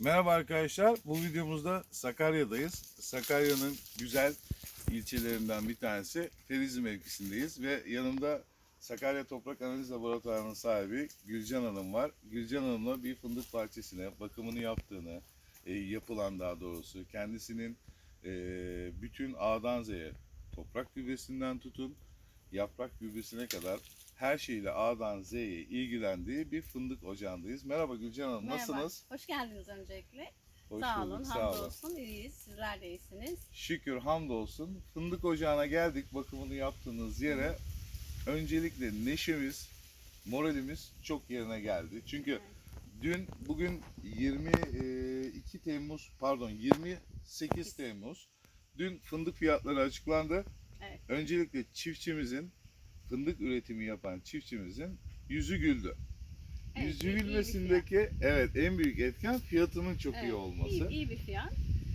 Merhaba arkadaşlar. Bu videomuzda Sakarya'dayız. Sakarya'nın güzel ilçelerinden bir tanesi Ferizi mevkisindeyiz ve yanımda Sakarya Toprak Analiz Laboratuvarı'nın sahibi Gülcan Hanım var. Gülcan Hanım'la bir fındık bahçesine bakımını yaptığını, e, yapılan daha doğrusu kendisinin e, bütün A'dan Z'ye toprak gübresinden tutun yaprak gübresine kadar her şeyle A'dan Z'ye ilgilendiği bir fındık ocağındayız. Merhaba Gülcan Hanım, Merhaba. nasılsınız? Hoş geldiniz öncelikle. Hoş sağ bulduk, olun, sağ olun. hamdolsun. İyiyiz. Sizler de iyisiniz. Şükür hamdolsun. Fındık ocağına geldik bakımını yaptığınız yere. Öncelikle neşemiz, moralimiz çok yerine geldi. Çünkü Evet. dün bugün 22 Temmuz pardon 28 Temmuz. Dün fındık fiyatları açıklandı. Evet. Öncelikle çiftçimizin fındık üretimi yapan çiftçimizin yüzü güldü. Evet, yüzü iyi- iyi gülmesindeki evet en büyük etken fiyatının çok iyi Evet, olması. İyi, iyi bir fiyat.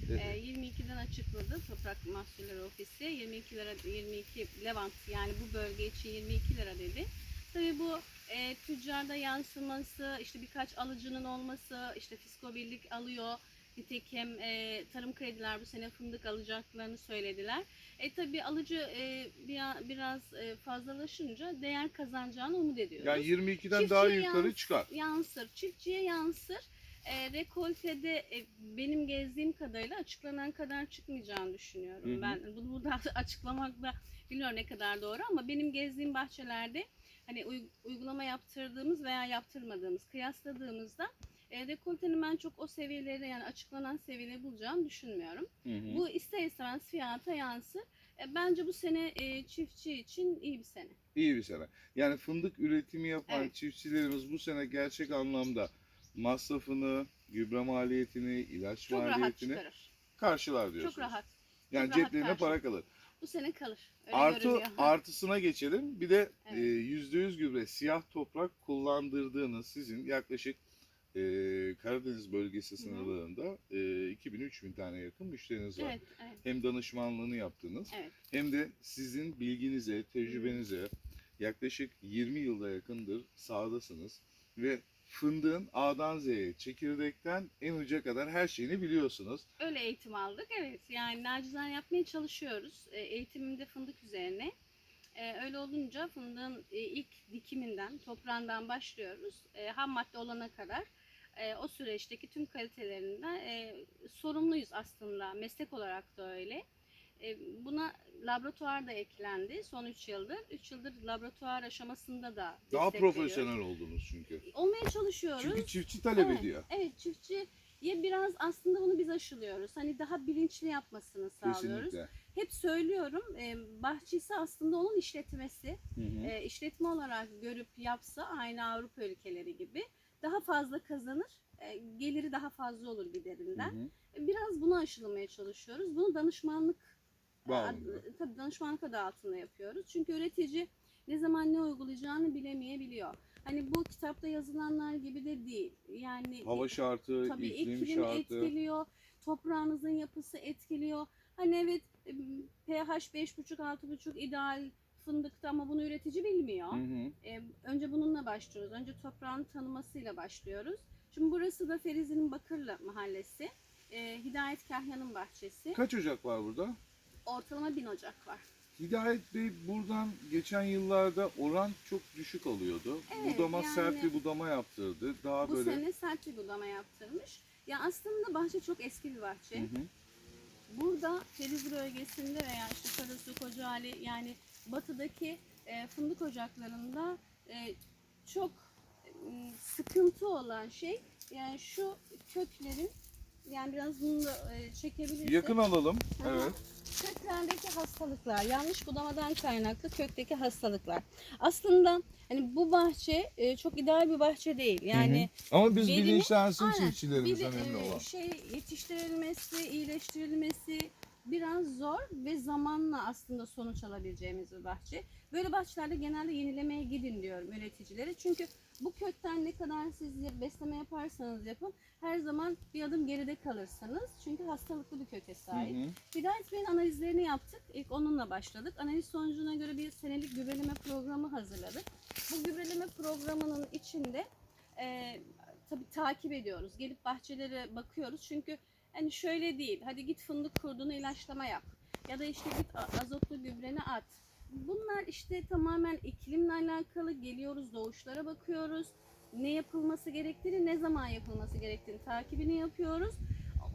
Evet. Ee, 22'den açıkladı Toprak Mahsulleri Ofisi. 22 lira 22 Levant yani bu bölge için 22 lira dedi. Tabii bu e, tüccarda yansıması, işte birkaç alıcının olması, işte Fisko Birlik alıyor. Nitekim e, tarım krediler bu sene fındık alacaklarını söylediler. E tabii alıcı e, bir, biraz e, fazlalaşınca değer kazanacağını umut ediyoruz. Yani 22'den daha Çiftçiye yukarı yans- çıkar. Yansır, çiftçiye yansır. E, rekoltede e, benim gezdiğim kadarıyla açıklanan kadar çıkmayacağını düşünüyorum. Hı hı. Ben bunu burada açıklamakla bilmiyorum ne kadar doğru ama benim gezdiğim bahçelerde hani uy- uygulama yaptırdığımız veya yaptırmadığımız kıyasladığımızda e, rekoltenin ben çok o seviyeleri yani açıklanan seviyeleri bulacağını düşünmüyorum. Hı hı. Bu ister istemez fiyata yansır. E, bence bu sene e, çiftçi için iyi bir sene. İyi bir sene. Yani fındık üretimi yapan Evet. çiftçilerimiz bu sene gerçek anlamda masrafını, gübre maliyetini, ilaç Çok rahat maliyetini karşılar diyorsunuz. Çok rahat. Yani çok rahat ceplerine karşılar. para kalır. Bu sene kalır. Öyle Artı görünüyor. artısına geçelim. Bir de Evet. e, %100 gübre siyah toprak kullandırdığınız sizin yaklaşık e, Karadeniz bölgesi sınırlarında e, 2000-3000 tane yakın müşteriniz var. Evet, evet, Hem danışmanlığını yaptınız evet. hem de sizin bilginize, tecrübenize yaklaşık 20 yılda yakındır sahadasınız ve fındığın A'dan Z'ye, çekirdekten en uca kadar her şeyini biliyorsunuz. Öyle eğitim aldık. Evet. Yani nacizane yapmaya çalışıyoruz. E, eğitimimde fındık üzerine. E, öyle olunca fındığın e, ilk dikiminden, toprağından başlıyoruz. E, ham madde olana kadar e, o süreçteki tüm kalitelerinden e, sorumluyuz aslında. Meslek olarak da öyle. E, buna laboratuvar da eklendi son 3 yıldır. 3 yıldır laboratuvar aşamasında da Daha profesyonel oldunuz çünkü. Olmaya çalışıyoruz. Çünkü çiftçi talep Evet, ediyor. Evet çiftçiye biraz aslında bunu biz aşılıyoruz. Hani daha bilinçli yapmasını sağlıyoruz. Kesinlikle. Hep söylüyorum e, bahçesi aslında onun işletmesi. Hı hı. E, işletme olarak görüp yapsa aynı Avrupa ülkeleri gibi daha fazla kazanır. e, geliri daha fazla olur Hı giderinden. hı. E, Biraz bunu aşılamaya çalışıyoruz. Bunu danışmanlık e, ad- tabii danışmanlık adı altında yapıyoruz. Çünkü üretici ne zaman ne uygulayacağını bilemeyebiliyor. Hani bu kitapta yazılanlar gibi de değil. Yani Hava şartı, Tabii iklim, şartı. etkiliyor, toprağınızın yapısı etkiliyor. Hani evet pH 5,5-6,5 ideal fındıkta ama bunu üretici bilmiyor. Hı hı. E, önce bununla başlıyoruz. Önce toprağın tanımasıyla başlıyoruz. Şimdi burası da Ferizi'nin Bakırlı mahallesi. E, Hidayet Kahya'nın bahçesi. Kaç ocak var burada? Ortalama bin ocak var. Hidayet Bey buradan geçen yıllarda oran çok düşük alıyordu. Evet, budama yani- sert bir budama yaptırdı. Daha Bu böyle sene sert bir budama yaptırmış. Ya aslında bahçe çok eski bir bahçe. Hı hı. Burada Ferizi bölgesinde veya işte Karasu, Kocaeli yani batıdaki e, fındık ocaklarında e, çok e, sıkıntı olan şey yani şu köklerin yani biraz bunu da e, çekebilirsek. Yakın alalım. Hı. Evet. Köklerdeki hastalıklar, yanlış budamadan kaynaklı kökteki hastalıklar. Aslında hani bu bahçe e, çok ideal bir bahçe değil. Yani Hı hı. Ama biz bilinçlensin çiftçilerimiz bir önemli e, olan. şey yetiştirilmesi, iyileştirilmesi biraz zor ve zamanla aslında sonuç alabileceğimiz bir bahçe. Böyle bahçelerde genelde yenilemeye gidin diyorum üreticilere. Çünkü bu kökten ne kadar siz besleme yaparsanız yapın her zaman bir adım geride kalırsınız. Çünkü hastalıklı bir köke Hı sahip. hı. Hidayet Bey'in analizlerini yaptık. İlk onunla başladık. Analiz sonucuna göre bir senelik gübreleme programı hazırladık. Bu gübreleme programının içinde e, tabii takip ediyoruz. Gelip bahçelere bakıyoruz. Çünkü hani şöyle değil. Hadi git fındık kurduğunu ilaçlama yap. Ya da işte git azotlu gübreni at. Bunlar işte tamamen iklimle alakalı. Geliyoruz doğuşlara bakıyoruz. Ne yapılması gerektiğini, ne zaman yapılması gerektiğini takibini yapıyoruz.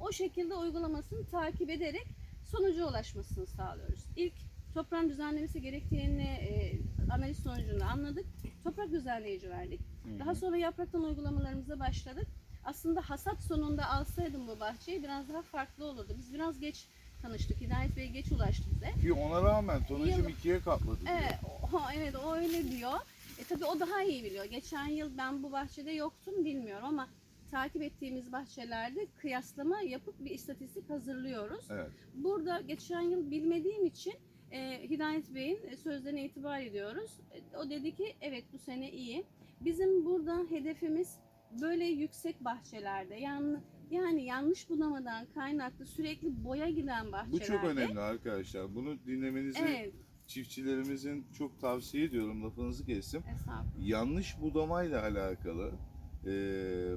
O şekilde uygulamasını takip ederek sonuca ulaşmasını sağlıyoruz. İlk toprağın düzenlemesi gerektiğini e, analiz sonucunda anladık. Toprak düzenleyici verdik. Daha sonra yapraktan uygulamalarımıza başladık. Aslında hasat sonunda alsaydım bu bahçeyi biraz daha farklı olurdu. Biz biraz geç tanıştık. Hidayet Bey geç ulaştı bize. Ki ona rağmen Yıl- ikiye katladı. diyor. Evet, o, evet o öyle diyor. E tabii o daha iyi biliyor. Geçen yıl ben bu bahçede yoktum bilmiyorum ama takip ettiğimiz bahçelerde kıyaslama yapıp bir istatistik hazırlıyoruz. Evet. Burada geçen yıl bilmediğim için e, Hidayet Bey'in e, sözlerine itibar ediyoruz. E, o dedi ki evet bu sene iyi. Bizim burada hedefimiz böyle yüksek bahçelerde yani yani yanlış bulamadan kaynaklı sürekli boya giden bahçelerde. Bu çok önemli arkadaşlar. Bunu dinlemenizi Evet, çiftçilerimizin çok tavsiye ediyorum. Lafınızı kestim. Yanlış budamayla alakalı e,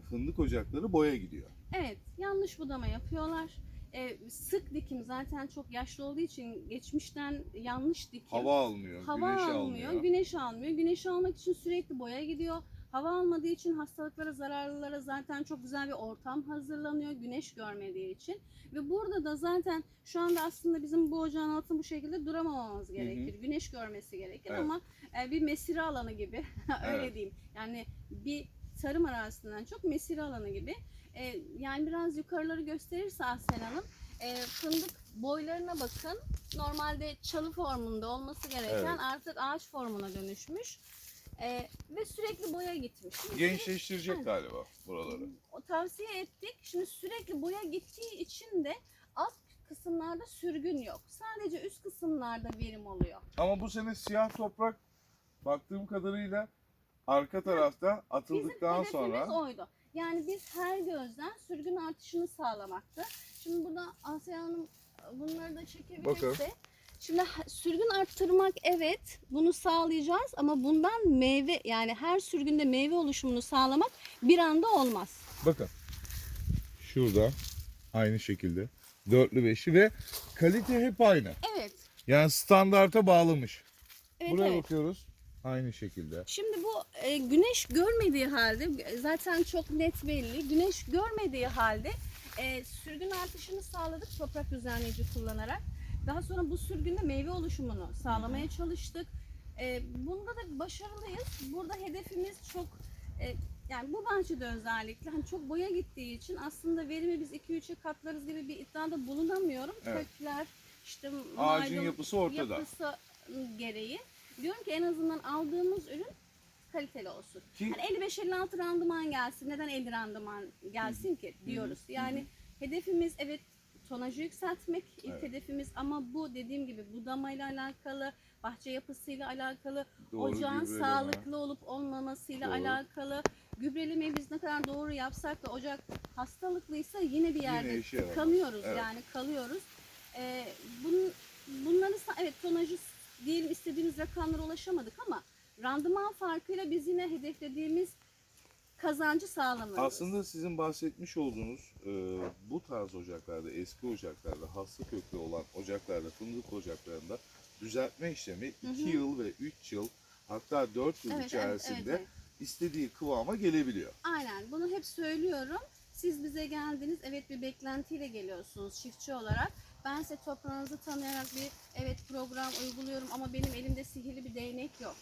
fındık ocakları boya gidiyor. Evet, yanlış budama yapıyorlar. Ee, sık dikim zaten çok yaşlı olduğu için geçmişten yanlış dikim. Hava almıyor, Hava güneş almıyor, almıyor. güneş almıyor. Güneş almak için sürekli boya gidiyor. Hava almadığı için hastalıklara, zararlılara zaten çok güzel bir ortam hazırlanıyor. Güneş görmediği için. Ve burada da zaten şu anda aslında bizim bu ocağın altında bu şekilde duramamamız gerekir. Güneş görmesi gerekir Evet. ama e, bir mesire alanı gibi öyle Evet. diyeyim. Yani bir tarım arazisinden çok mesire alanı gibi. E, yani biraz yukarıları gösterirse Ahsen Hanım e, fındık boylarına bakın. Normalde çalı formunda olması gereken Evet. artık ağaç formuna dönüşmüş. E, ve sürekli boya gitmiş. Gençleştirecek Evet. galiba buraları. o tavsiye ettik. Şimdi sürekli boya gittiği için de alt kısımlarda sürgün yok. Sadece üst kısımlarda verim oluyor. Ama bu sene siyah toprak baktığım kadarıyla arka tarafta atıldıktan Bizim sonra hedefimiz oydu. Yani biz her gözden sürgün artışını sağlamaktı. Şimdi burada Asya Hanım bunları da çekebilirse. Bakın. Şimdi sürgün arttırmak evet bunu sağlayacağız ama bundan meyve yani her sürgünde meyve oluşumunu sağlamak bir anda olmaz. bakın şurada aynı şekilde dörtlü beşli ve kalite hep aynı. Evet. Yani standarta bağlamış. Evet, Buraya evet. bakıyoruz aynı şekilde. Şimdi bu e, güneş görmediği halde zaten çok net belli. Güneş görmediği halde e, sürgün artışını sağladık toprak düzenleyici kullanarak. Daha sonra bu sürgünde meyve oluşumunu sağlamaya çalıştık. E, bunda da başarılıyız. Burada hedefimiz çok e, yani bu bahçede özellikle hani çok boya gittiği için aslında verimi biz 2-3'e katlarız gibi bir iddiada bulunamıyorum. Evet. Kökler işte Ağacın yapısı ortada. yapısı gereği diyorum ki en azından aldığımız ürün kaliteli olsun. Ki Yani 55-56 randıman gelsin. Neden 50 randıman gelsin ki diyoruz. Yani hedefimiz evet tonajı yükseltmek ilk Evet. hedefimiz ama bu dediğim gibi budamayla alakalı, bahçe yapısıyla alakalı, doğru ocağın sağlıklı olup olmamasıyla Doğru. alakalı. Gübrelemeyi biz ne kadar doğru yapsak da ocak hastalıklıysa yine bir yerde Yine tıkanıyoruz Evet. yani kalıyoruz. Ee, bunun, bunları evet tonajı diyelim istediğimiz rakamlara ulaşamadık ama randıman farkıyla biz yine hedeflediğimiz kazancı sağlamalıyız. Aslında sizin bahsetmiş olduğunuz e, bu tarz ocaklarda, eski ocaklarda, hasta köklü olan ocaklarda, fındık ocaklarında düzeltme işlemi Hı hı. 2 yıl ve 3 yıl hatta 4 yıl Evet, evet, içerisinde evet, evet. istediği kıvama gelebiliyor. Aynen bunu hep söylüyorum. Siz bize geldiniz evet bir beklentiyle geliyorsunuz çiftçi olarak. Ben size toprağınızı tanıyarak bir evet program uyguluyorum ama benim elimde sihirli bir değnek yok.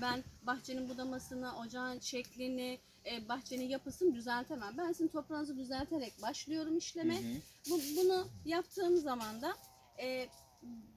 Ben bahçenin budamasını, ocağın şeklini, e, bahçenin yapısını düzeltemem. Ben sizin toprağınızı düzelterek başlıyorum işleme. Hı hı. Bu, bunu yaptığım zaman da e,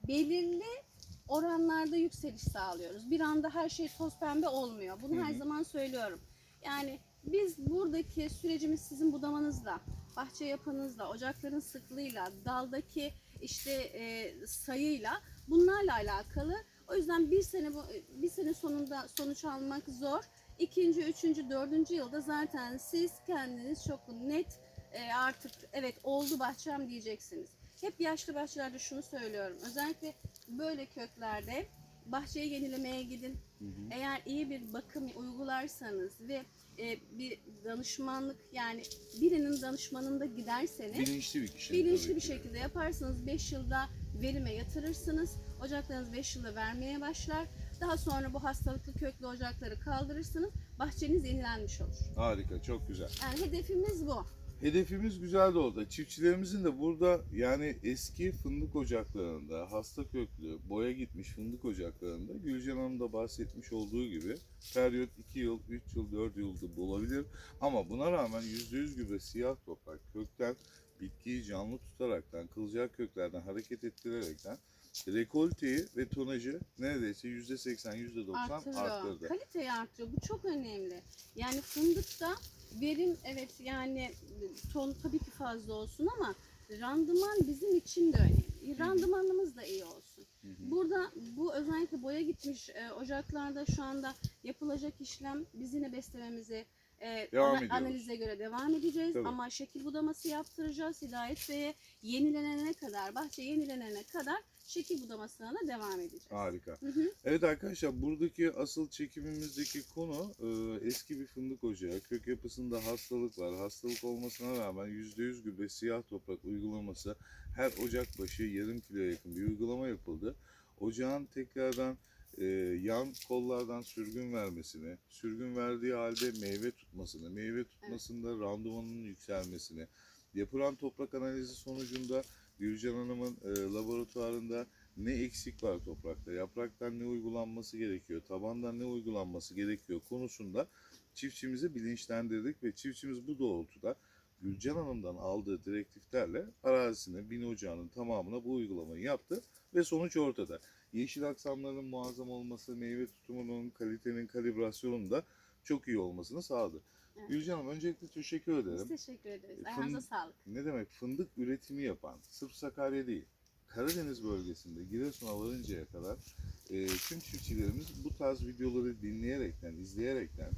belirli oranlarda yükseliş sağlıyoruz. Bir anda her şey toz pembe olmuyor. Bunu Hı her hı. zaman söylüyorum. Yani biz buradaki sürecimiz sizin budamanızla, bahçe yapınızla, ocakların sıklığıyla, daldaki işte e, sayıyla bunlarla alakalı. O yüzden bir sene bu bir sene sonunda sonuç almak zor. İkinci, üçüncü, dördüncü yılda zaten siz kendiniz çok net e, artık evet oldu bahçem diyeceksiniz. Hep yaşlı bahçelerde şunu söylüyorum. Özellikle böyle köklerde bahçeyi yenilemeye gidin. Hı hı. Eğer iyi bir bakım uygularsanız ve e, bir danışmanlık yani birinin danışmanında giderseniz Bilinçli bir kişi. bilinçli bir ki. şekilde yaparsanız 5 yılda verime yatırırsınız. Ocaklarınız 5 yılda vermeye başlar. Daha sonra bu hastalıklı köklü ocakları kaldırırsınız. Bahçeniz yenilenmiş olur. Harika, çok güzel. Yani hedefimiz bu. Hedefimiz güzel de oldu. Çiftçilerimizin de burada yani eski fındık ocaklarında, hasta köklü, boya gitmiş fındık ocaklarında Gülcan Hanım da bahsetmiş olduğu gibi periyot 2 yıl, 3 yıl, 4 yılda bulabilir. Ama buna rağmen %100 gübre siyah toprak kökten bitkiyi canlı tutaraktan, kılcal köklerden hareket ettirerekten rekolteyi ve tonajı neredeyse %80, %90 Artırıyor. arttırdı. Kaliteyi artırıyor. Bu çok önemli. Yani fındıkta verim evet yani ton tabii ki fazla olsun ama randıman bizim için de önemli. Randımanımız da iyi olsun. Burada bu özellikle boya gitmiş e, ocaklarda şu anda yapılacak işlem biz yine beslememizi e, Devam ana- ediyoruz. analize göre devam edeceğiz Tabii. ama şekil budaması yaptıracağız Hidayet Bey'e yenilenene kadar bahçe yenilenene kadar şekil budamasına da devam edeceğiz. Harika. Hı hı. Evet arkadaşlar buradaki asıl çekimimizdeki konu e, eski bir fındık ocağı. Kök yapısında hastalık var. Hastalık olmasına rağmen %100 gübre siyah toprak uygulaması her ocak başı yarım kilo yakın bir uygulama yapıldı. Ocağın tekrardan e, yan kollardan sürgün vermesini, sürgün verdiği halde meyve tutmasını, meyve tutmasında randımanının yükselmesini, yapılan toprak analizi sonucunda Gülcan Hanım'ın e, laboratuvarında ne eksik var toprakta, yapraktan ne uygulanması gerekiyor, tabandan ne uygulanması gerekiyor konusunda çiftçimizi bilinçlendirdik ve çiftçimiz bu doğrultuda Gülcan Hanım'dan aldığı direktiflerle arazisine, bin ocağının tamamına bu uygulamayı yaptı ve sonuç ortada. Yeşil aksamların muazzam olması, meyve tutumunun, kalitenin kalibrasyonunun da çok iyi olmasını sağladı. Evet. Gülcan Hanım öncelikle teşekkür ederim. Biz teşekkür ederiz. E, Ayağınıza sağlık. Ne demek? Fındık üretimi yapan, sırf Sakarya değil, Karadeniz bölgesinde Giresun'a varıncaya kadar e, tüm çiftçilerimiz bu tarz videoları dinleyerekten, izleyerekten,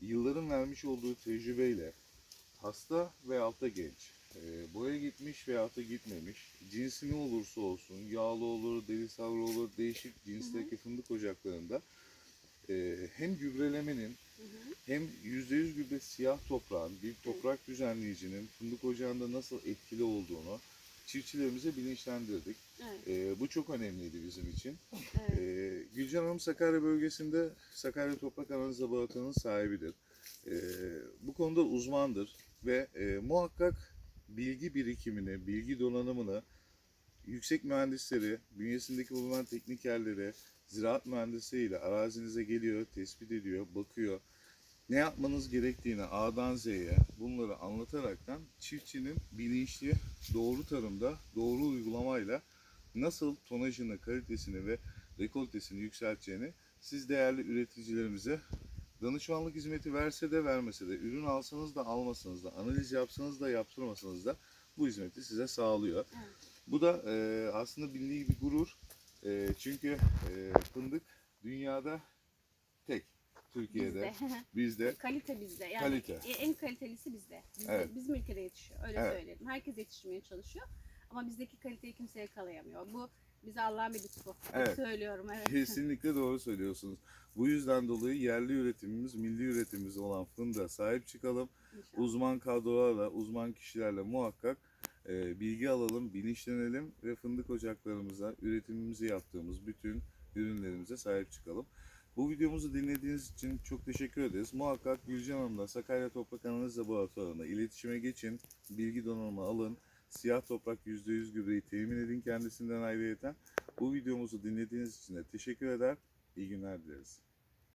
yılların vermiş olduğu tecrübeyle hasta veyahut da genç, e, boya gitmiş veyahut da gitmemiş, cinsi ne olursa olsun, yağlı olur, deli savru olur, değişik cinsteki fındık ocaklarında e, hem gübrelemenin Hı hı. hem %100 gübre siyah toprağın bir toprak düzenleyicinin fındık ocağında nasıl etkili olduğunu çiftçilerimize bilinçlendirdik. Evet, Ee, bu çok önemliydi bizim için. evet. Ee, Gülcan Hanım Sakarya bölgesinde Sakarya Toprak Analiz Laboratuvarı'nın sahibidir. Ee, bu konuda uzmandır ve e, muhakkak bilgi birikimini, bilgi donanımını yüksek mühendisleri, bünyesindeki bulunan teknikerleri, ziraat mühendisiyle arazinize geliyor, tespit ediyor, bakıyor. Ne yapmanız gerektiğini A'dan Z'ye bunları anlataraktan çiftçinin bilinçli, doğru tarımda, doğru uygulamayla nasıl tonajını, kalitesini ve rekoltesini yükselteceğini siz değerli üreticilerimize danışmanlık hizmeti verse de vermese de, ürün alsanız da almasanız da, analiz yapsanız da yaptırmasanız da bu hizmeti size sağlıyor. Evet. Bu da e, aslında milli bir gurur. E, çünkü e, fındık dünyada tek. Türkiye'de, Bizde. bizde. Kalite bizde. Yani Kalite. e- en kalitelisi bizde. bizde Evet. Bizim ülkede yetişiyor. Öyle Evet. söyleyelim. Herkes yetiştirmeye çalışıyor. Ama bizdeki kaliteyi kimse yakalayamıyor. Bu bize Allah'ın bir lütfu. Evet. Söylüyorum evet. Kesinlikle doğru söylüyorsunuz. Bu yüzden dolayı yerli üretimimiz, milli üretimimiz olan fındığa sahip çıkalım. İnşallah. Uzman kadrolarla, uzman kişilerle muhakkak e, bilgi alalım, bilinçlenelim ve fındık ocaklarımıza, üretimimizi yaptığımız bütün ürünlerimize sahip çıkalım. Bu videomuzu dinlediğiniz için çok teşekkür ederiz. Muhakkak Gülcan Hanım'la Sakarya Toprak Analiz Laboratuvarı'na iletişime geçin, bilgi donanımı alın. Siyah toprak %100 gübreyi temin edin kendisinden ayrıyeten. Bu videomuzu dinlediğiniz için de teşekkür eder. İyi günler dileriz.